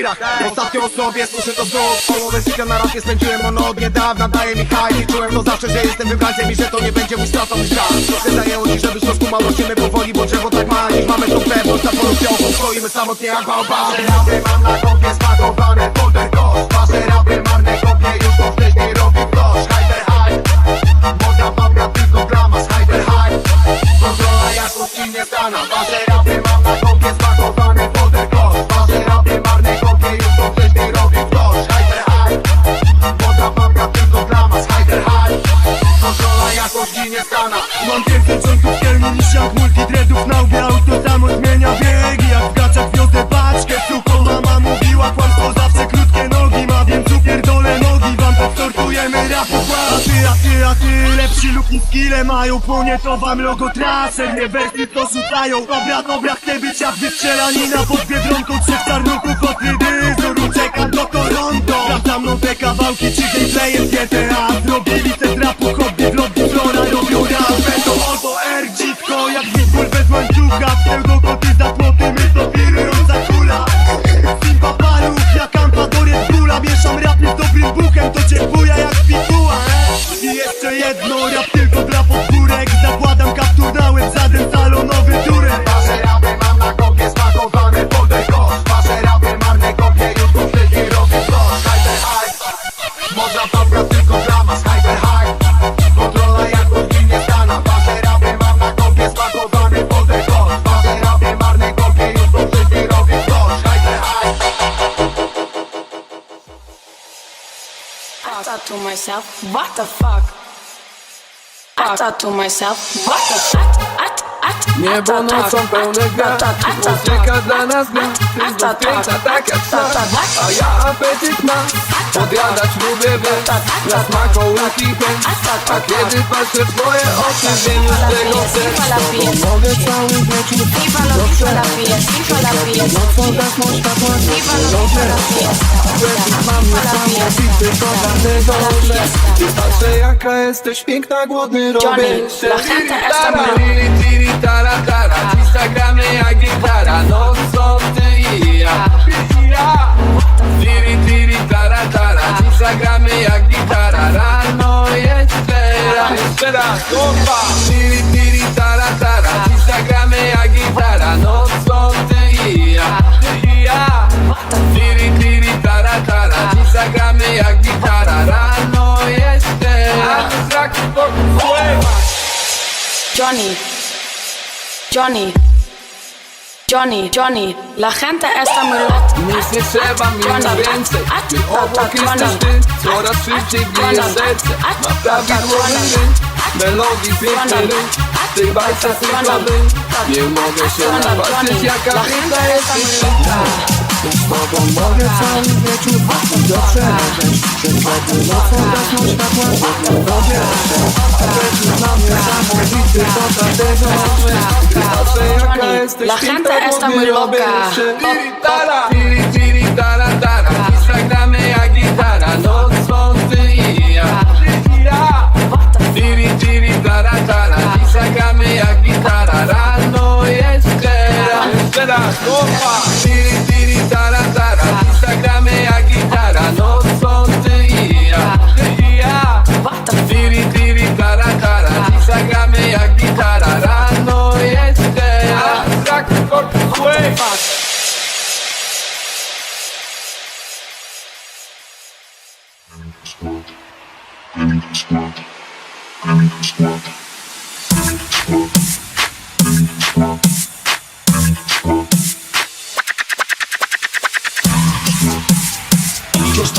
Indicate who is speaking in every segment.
Speaker 1: rewirach Ostatnio o sobie słyszę to znów. Połowę życia na rapie spędziłem ono od niedawna Daje mi hajs. I czułem to zawsze, że jestem wybrańcem I że to nie będzie mój stracony czas. Trochę zajęło dziś, żebyś to skumał Rosimy powoli, bo drzewo tak ma Niech mamy tą pewność, za polu Stoimy samotnie jak bałba Rapy mam na kompie spakowane Polder kosz. Wasze rapy marne kopie Już to wcześniej robił ktoś Hyper high. Moda babka tylko drama z hyper high. Kontrola jakości nie stana Wasze rapy mam na kompie spakowane Polder kosz
Speaker 2: Płonie to wam logo traser Nie wersy to rzucają Dobra, dobra, chcę być jak wystrzelanina Pod biedronką trzech czarnuków Od rydyzor uciekam do Toronto Wracam nowe kawałki Czy gameplaye z GTA Zrobili jedno Rap tylko dla podgórek Zakładam kaptur na łeb Żaden salonowy turek.
Speaker 1: Wasze rapy mam na kopie spakowane Polder kosz. Wasze rapy marne kopie Już tu wcześniej robił ktoś Hyper high. Moda babka tylko drama z hyper high. Kontrola jakości nie stana. Wasze rapy mam na kopie spakowane Polder kosz. Wasze rapy marne kopie Już tu wcześniej robił ktoś Hyper high.
Speaker 3: I thought to myself, what the fuck? Thought to myself, what? The fuck?
Speaker 4: Niebo nocą pełne gwiazd Muzyka dla nas gra Znów piękna tak jak szat A ja apetyt mam Podjadać lubię bez Dla smakołyki chęć A kiedy patrzę w twoje oczy Wiem już czego chcesz. Mogę cały wieczór
Speaker 3: la fiesta,
Speaker 4: Nocą
Speaker 3: viva la, viva la fiesta,
Speaker 4: Mam niesamowity to dlatego, że Ty patrzę jaka jesteś piękna, głodny robię tara, tiri, tiri, tara, tara. Dziś zagramy jak gitara. No co ty i ja. I ja Tiri, tiri, tara, tara. Dziś zagramy jak gitara. Rano jeszcze raz Jeszcze raz, opa Tiri, tiri, tara, tara. Dziś zagramy jak gitara. No co ty i ja. I ja. Tiri, tiri, tara, tara. Dziś zagramy jak gitara. Rano jeszcze raz
Speaker 3: Johnny, Johnny, Johnny, Johnny, la gente está muy loca.
Speaker 4: Nic nie trzeba mi na więcej Ty obok jesteś ty Coraz szybciej bije serce Ma prawidłowy rytm Melodii piękny rytm W tej bajce tylko dym Nie mogę się napatrzeć Jaka piękna Z tobą mogę cały wieczór Dobrze leżeć. Przed nocą gasną światła mam niesamowity To dlatego, Ty patrzę jaka jesteś
Speaker 3: la gente está muy loca.
Speaker 4: się Tara, tiri, tiri, tara, Dziś zagramy jak gitara No tara Dziś zagramy jak gitara. Rano raz, zagramy jak gitara No co ty i ja. I ja. Tiri, tiri, tara, tara. Dziś zagramy jak gitara Rano jeszcze raz Tak, wait.
Speaker 2: Idziesz bosą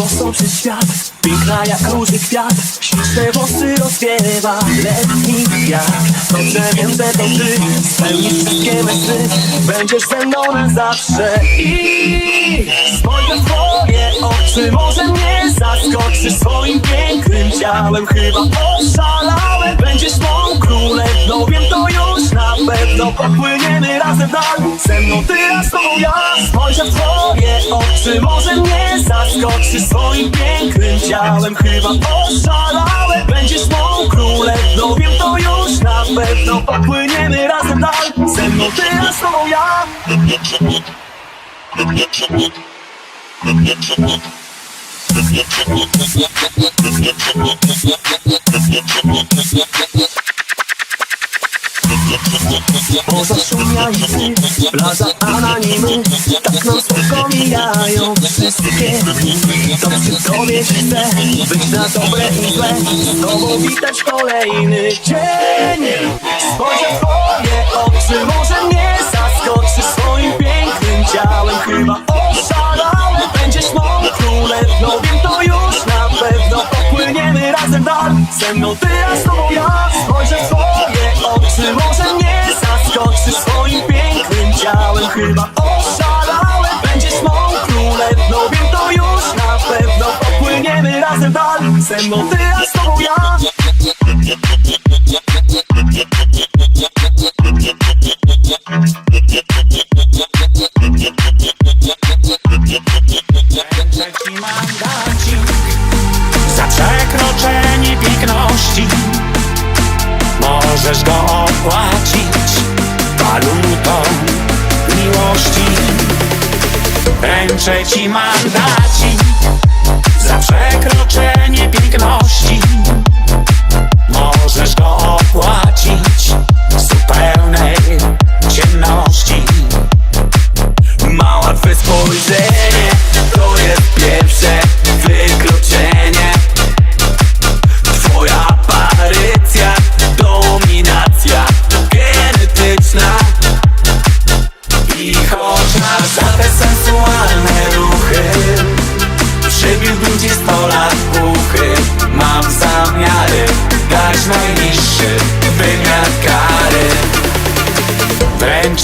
Speaker 2: przez świat Piękna jak róży kwiat. Śliczne włosy rozwiewa Letni wiatr. Dobrze wiem, że to ty Spełnisz wszystkie me sny Będziesz ze mną na zawsze I spojrzę w twoje oczy. Może mnie zaskoczysz swoim pięknym ciałem. Chyba oszalałem Będziesz mą królewną. Wiem to już na pewno Popłyniemy razem w dal. Ze mną ty, a z tobą ja. Spojrzę w twoje oczy Może mnie zaskoczysz swoim pięknym ciałem. Chyba oszalałem. Będziesz mą królewną Wiem to już na pewno. Popłyniemy razem w dal. Ze mną ty, a z tobą ja jajcy, plaża anonimy Tak nam słodko mijają wszystkie. To przy tobie być na dobre i złe. Z tobą kolejny dzień. Spojrzę w twoje oczy, może mnie zaskoczy Swoim pięknym ciałem. Chyba oszalałem Będziesz mą królewną, wiem to już na pewno. Popłyniemy razem dal, ze mną ty, a z tobą ja. Spojrzę w twoje oczy, może mnie zaskoczy Swoim pięknym ciałem. Chyba oszalałem Będziesz mą królewną, wiem to już na pewno. Popłyniemy razem dal, ze mną ty, a z tobą ja
Speaker 5: za przekroczenie piękności. Możesz go opłacić walutą miłości. Ręczę ci mandacik za przekroczenie piękności Możesz go opłacić zupełnej ciemności.
Speaker 2: Mała twe spojrzenie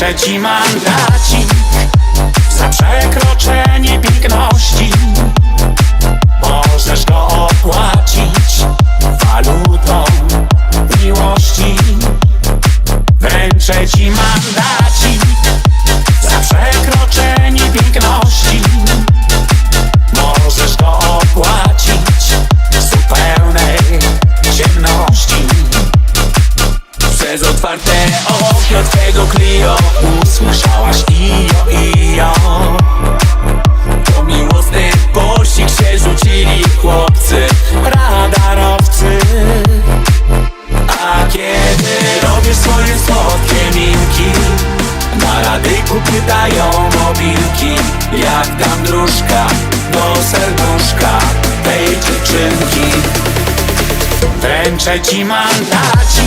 Speaker 5: Wręczę ci mandacik za Usłyszałaś ijo, ijo
Speaker 2: To miłosny pościg się rzucili chłopcy
Speaker 5: Radarowcy.
Speaker 2: A kiedy robisz swoje słodkie minki Na radyku pytają mobilki. Jak tam dróżka do serduszka tej dziewczynki?
Speaker 5: Wręczę ci mandacik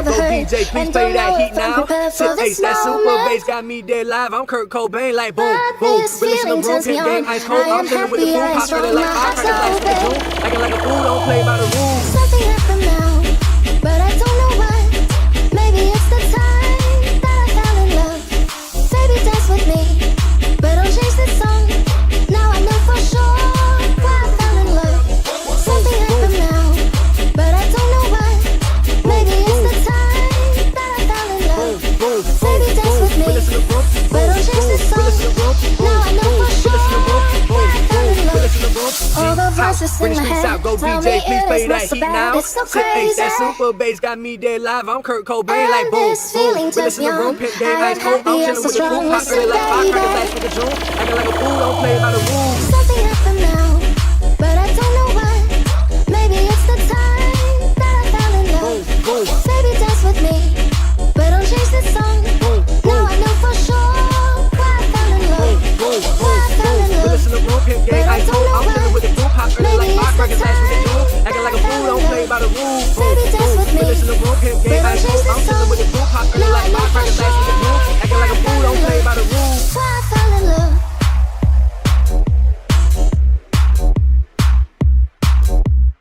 Speaker 5: Now go
Speaker 6: DJ, please play that heat now. Sip
Speaker 7: ace,
Speaker 6: that super bass got me dead live. I'm Kurt Cobain, like boom, boom.
Speaker 7: Release
Speaker 6: the broken game, ice cold. I'm chilling with the boom, popping like I'm
Speaker 7: acting
Speaker 6: like
Speaker 7: a
Speaker 6: fool. Acting like a fool, don't play by the rules.
Speaker 7: It's just in my head.
Speaker 6: Out, go
Speaker 7: Tell BJ,
Speaker 6: please play that heat now.
Speaker 7: It's so
Speaker 6: crazy. that super bass got me dead live. I'm Kurt Cobain, like boom, boom. But listen
Speaker 7: to
Speaker 6: room, pimp game,
Speaker 7: like
Speaker 6: cool. I'm chilling with the
Speaker 7: crew,
Speaker 6: popping like pop,
Speaker 7: cracking
Speaker 6: fast with the jewel. Acting like a fool, don't play by the rules.
Speaker 7: Something happened now, but I don't know why. Maybe it's the time that I fell in love.
Speaker 6: Boom.
Speaker 7: Baby, dance with me, but don't change the song. Now I know for sure why I fell in love.
Speaker 6: Boom,
Speaker 7: boom,
Speaker 6: boom. But listen
Speaker 7: to
Speaker 6: room, pimp gang. like cool pop
Speaker 7: early
Speaker 6: like
Speaker 7: my crack
Speaker 6: ass with the jewel. Acting like a fool, don't play by the rules.
Speaker 7: Baby, dance with me.
Speaker 6: Listen to room, pimp, game, ass,
Speaker 7: fool.
Speaker 6: I'm chilling with the fool, pop
Speaker 7: early
Speaker 6: like
Speaker 7: my
Speaker 6: crack
Speaker 7: ass
Speaker 6: with the jewel. Acting like a fool, don't play by the rules.
Speaker 7: So I fall in love.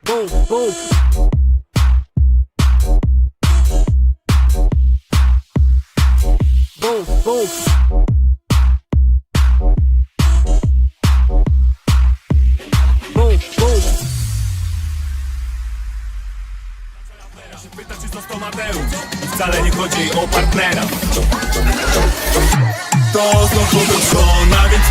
Speaker 6: Boom, boom. Boom, boom.
Speaker 8: Wcale nie chodzi o partnera To znowu był żona, więc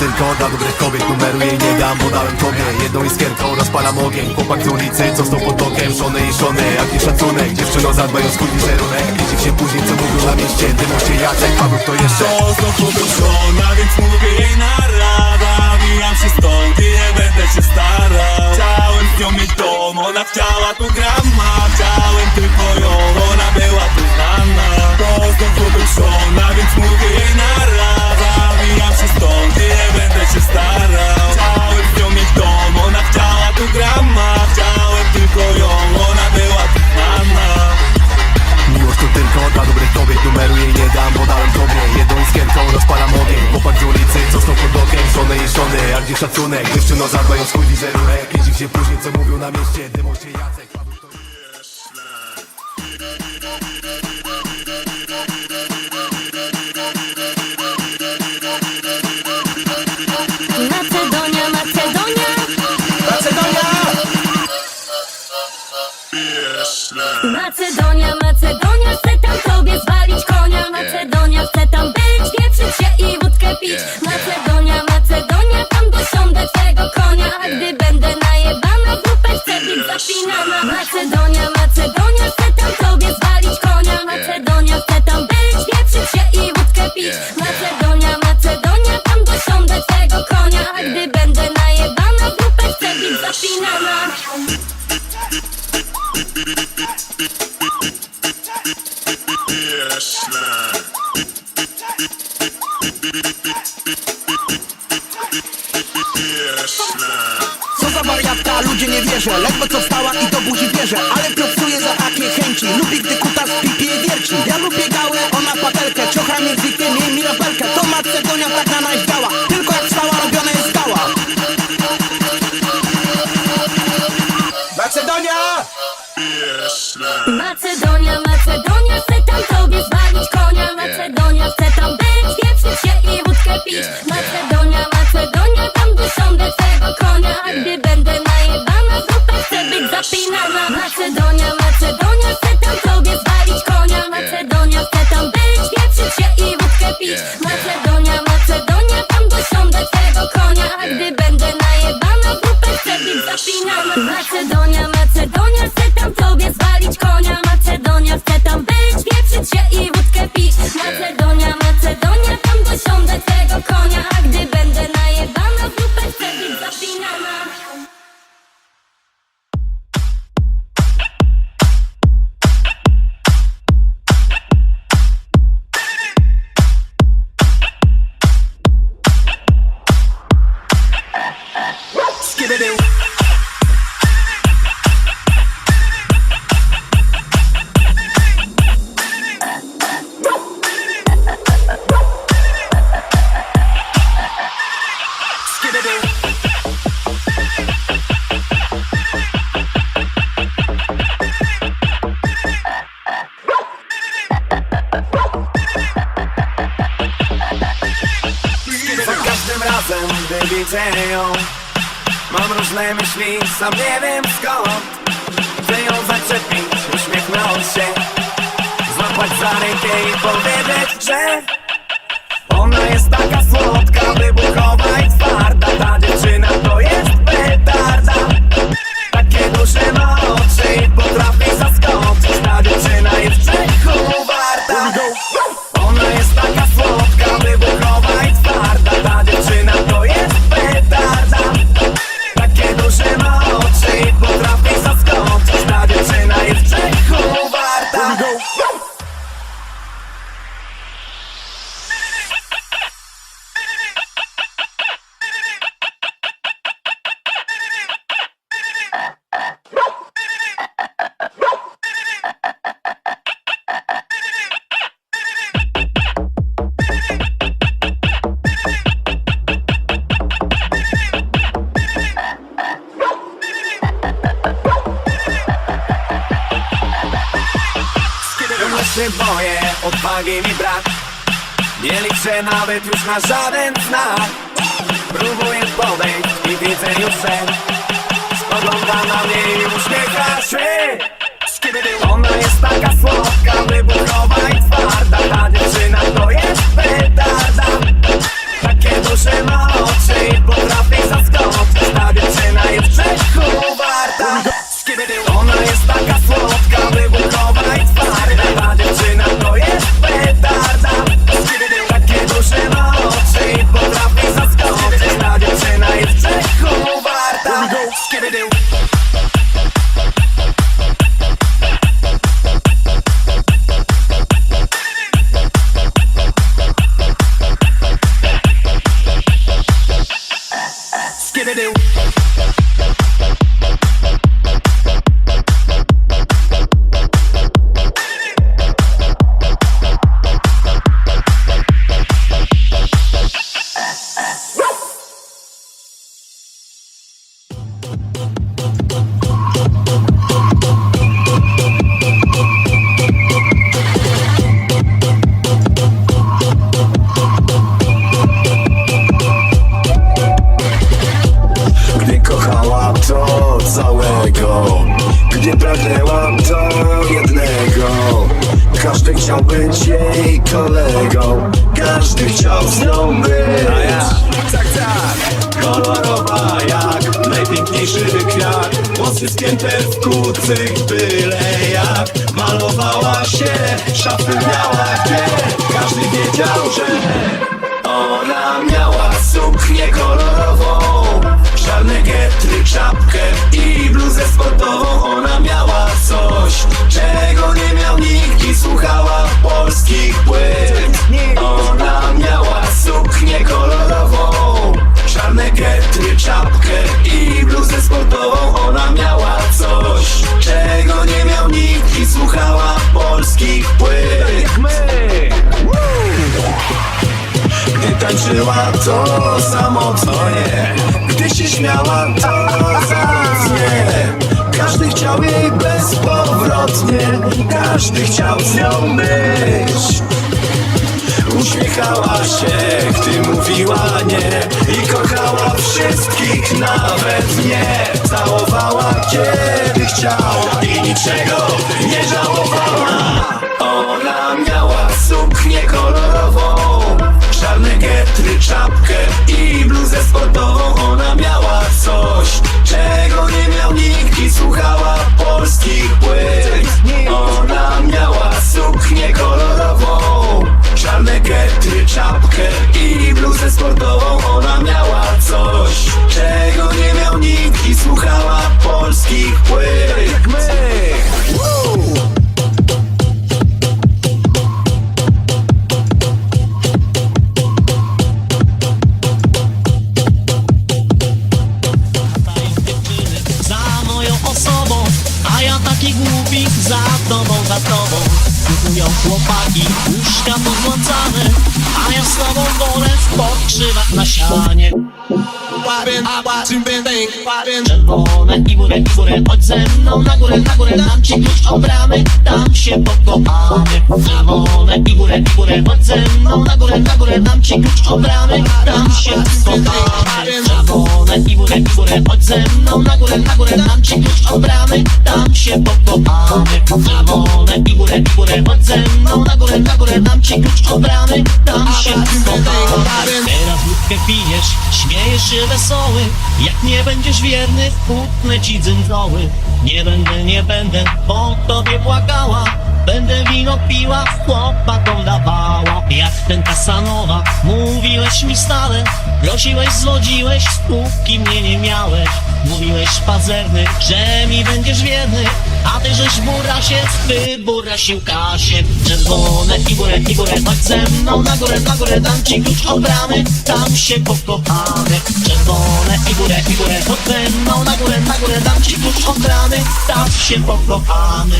Speaker 8: tylko
Speaker 1: dla dobrych kobiet Numeru jej nie dam, bo dałem tobie Jedną iskierką rozpalam ogień. Chłopak z ulicy, co stał pod okiem Szony i szony, jaki szacunek Dziewczyno zadbaj o swój wizerunek. Dziw się później, co mówią na mieście Dymoście Jacek, Paweł, kto jeszcze?
Speaker 8: To znowu był żona, więc mówię jej narada Mijam się stąd i nie będę się starał. Chciałem z nią mieć dom, ona chciała tu grama
Speaker 1: gdzie szacunek Dziewczyno zadbaj o swój wizerunek Nie dziw się później, co mówią na mieście Dymoście Jacek?
Speaker 7: Macedonia, Macedonia. Macedonia, Macedonia,
Speaker 9: mirabelkę To Macedonia
Speaker 7: się
Speaker 9: boję, odwagi mi brak Nie liczę nawet już na żaden znak. Próbuję podejść i widzę już, że Spogląda na mnie i uśmiecha się Ona jest taka słodka, wybuchowa i twarda Ta dziewczyna to jest petarda. Takie duże ma oczy i potrafi zaskoczyć. Ta dziewczyna jest Czechu kwiat Włosy spięte w kucyk byle jak. Malowała się, szafy miała gdzie? Każdy wiedział, że ona miała suknię kolorową. Czarne getry, czapkę i bluzę sportową. Ona miała coś, czego nie miał nikt. I słuchała polskich płyt. Ona miała suknię kolorową Czarne getry, czapkę i bluzę sportową Ona miała coś, czego nie miał nikt I słuchała polskich płyt! Gdy tańczyła to samotnie Gdy się śmiała to zacnie Każdy chciał jej bezpowrotnie Każdy chciał z nią być. Uśmiechała się, gdy mówiła nie nawet nie Całowała kiedy chciała I niczego nie żałowała. Ona miała suknię kolorową Czarne getry, czapkę i bluzę sportową. Ona miała coś, czego nie miał nikt I
Speaker 10: słuchała
Speaker 9: polskich płyt. Ona miała suknię kolorową Czarne getry, czapkę i bluzę sportową.
Speaker 10: Ja taki głupi za tobą, za tobą. Kupują chłopaki, łóżka pozłacane A ja z tobą wolę w pokrzywach na sianie Czerwone i górę, i górę, chodź ze mną na górę, na górę Dam ci klucz od bramy, tam się pokopamy Czerwone i górę, i górę, chodź ze mną na górę, na górę Dam ci klucz od bramy, tam się pokopamy Czerwone i górę, i górę, chodź ze mną na górę, na górę Dam ci klucz od bramy, tam się pokopamy Czerwone i górę, górę, chodź ze mną na górę, na górę Dam ci klucz od bramy, tam się Teraz pijesz, śmiejesz się wesoły. Jak nie będziesz wierny, utnę ci dzyndoły Nie będę, nie będę po tobie płakała. Będę wino piła, chłopakom dawała. Jak ten Kasanowa, mówiłeś mi stale. Prosiłeś, zwodziłeś, póki mnie nie miałeś. Mówiłeś pazerny, że mi będziesz wierny A ty żeś bura się, wyburasił Kasię Czerwone i górę, chodź ze mną na górę, na górę Dam ci klucz od bramy, tam się pokopamy. Czerwone i górę, chodź ze mną na górę, na górę Dam ci klucz od bramy, tam się pokopamy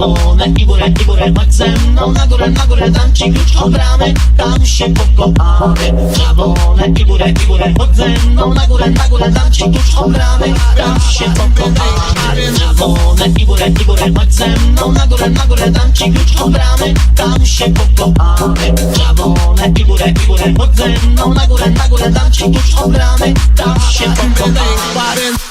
Speaker 10: Czerwone i górę, i górę, chodź ze mną na górę, na górę Dam ci klucz od bramy, tam się pokopamy Czerwone i górę, i górę, chodź ze mną na górę, na górę Dam ci klucz od bramy, tam się pokopamy Czerwone i górę, i górę, chodź ze mną na górę, na górę Dam ci klucz od bramy, tam się pokopamy Czerwone i górę, i górę, chodź ze mną na górę, na górę Dam ci klucz od bramy, tam się pokopamy